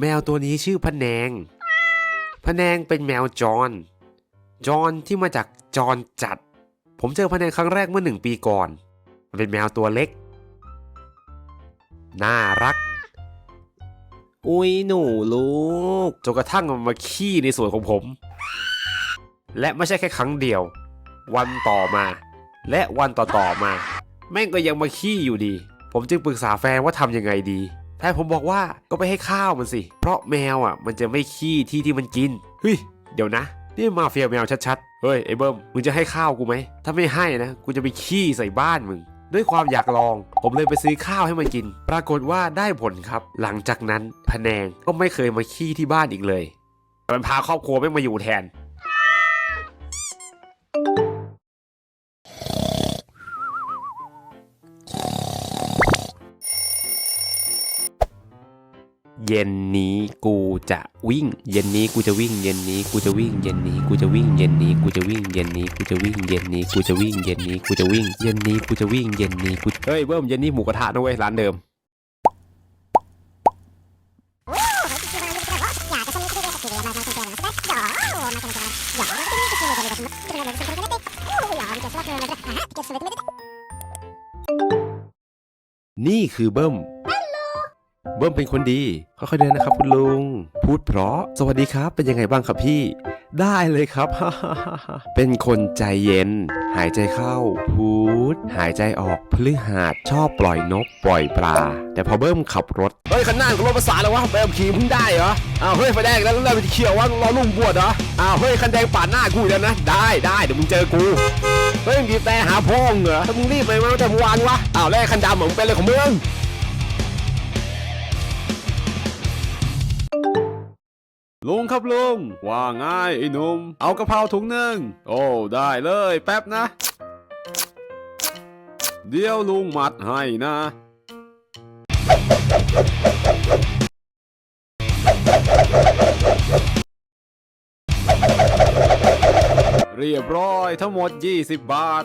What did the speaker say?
แมวตัวนี้ชื่อพะแนงพะแนงเป็นแมวจร จรที่มาจากจรจัด ผมเจอพะแนงครั้งแรกเมื่อหนึ่งปีก่อน มันเป็นแมวตัวเล็ก น่ารัก อุ้ยหนูลูก จนกระทั่งมันมาขี้ในสวนของผม และไม่ใช่แค่ครั้งเดียว วันต่อมา และวันต่อๆมา แม่งก็ยังมาขี้อยู่ดี ผมจึงปรึกษาแฟนว่าทำยังไงดี แฟนผมบอกว่าก็ไปให้ข้าวมันสิ เพราะแมวอะ มันจะไม่ขี้ที่ที่มันกินเฮ้ยเดี๋ยวนะ นี่มาเฟียแมวชัดๆ เฮ้ยไอ้เบิ้มมึงจะให้ข้าวกูไหม ถ้าไม่ให้นะ กูจะไปขี้ใส่บ้านมึง ด้วยความอยากลอง ผมเลยไปซื้อข้าวให้มันกิน ปรากฏว่าได้ผลครับ หลังจากนั้นพะแนงก็ไม่เคยมาขี้ที่บ้านอีกเลย มันพาครอบครัวไม่มาอยู่แทน เย็นนี้กูจะวิ่ง เย็นนี้กูจะวิ่ง เย็นนี้กูจะวิ่ง เย็นนี้กูจะวิ่ง เย็นนี้กูจะวิ่ง เย็นนี้กูจะวิ่ง เย็นนี้กูจะวิ่ง เย็นนี้กูจะวิ่ง เย็นนี้กูจะวิ่ง เย็นนี้กู เฮ้ยเบิ้มเย็นนี้หมูกระทะนะเว้ยร้านเดิมนี่คือเบิ้ม เบิ้มเป็นคนดีค่อยๆเดินนะครับ คุณลุง พูดเพราะ สวัสดีครับ เป็นยังไงบ้างครับพี่ ได้เลยครับ เป็นคนใจเย็น หายใจเข้า พูด หายใจออกพฤหัสชอบปล่อยนกปล่อยปลา แต่พอเบิ้มขับรถ เฮ้ยขันหน้ากับรถภาษาแล้ววะเบิ้มขี่เพิ่งได้เหรอ อ้าวเฮ้ยไฟแดงแล้วแล้วเขียวว่ารอลุงบวชเหรอ อ้าวเฮ้ยคันแดงปาดหน้ากูแล้วนะ ได้ได้เดี๋ยวมึงเจอกู เฮ้ยมึงบีแต่หาพ่องเหรอถ้ามึงรีบไปมาตั้งแต่เมื่อวานวะ อ้าวแล้วคันดำอะมึงเป็นอะไรของมึง ลุงครับลุง ว่าง่ายไอ้หนุ่ม เอากะเพราถุงหนึ่ง โอ้ ได้เลย แป๊บนะ เดี๋ยวลุงมัดให้นะเรียบร้อยทั้งหมด 20 บาท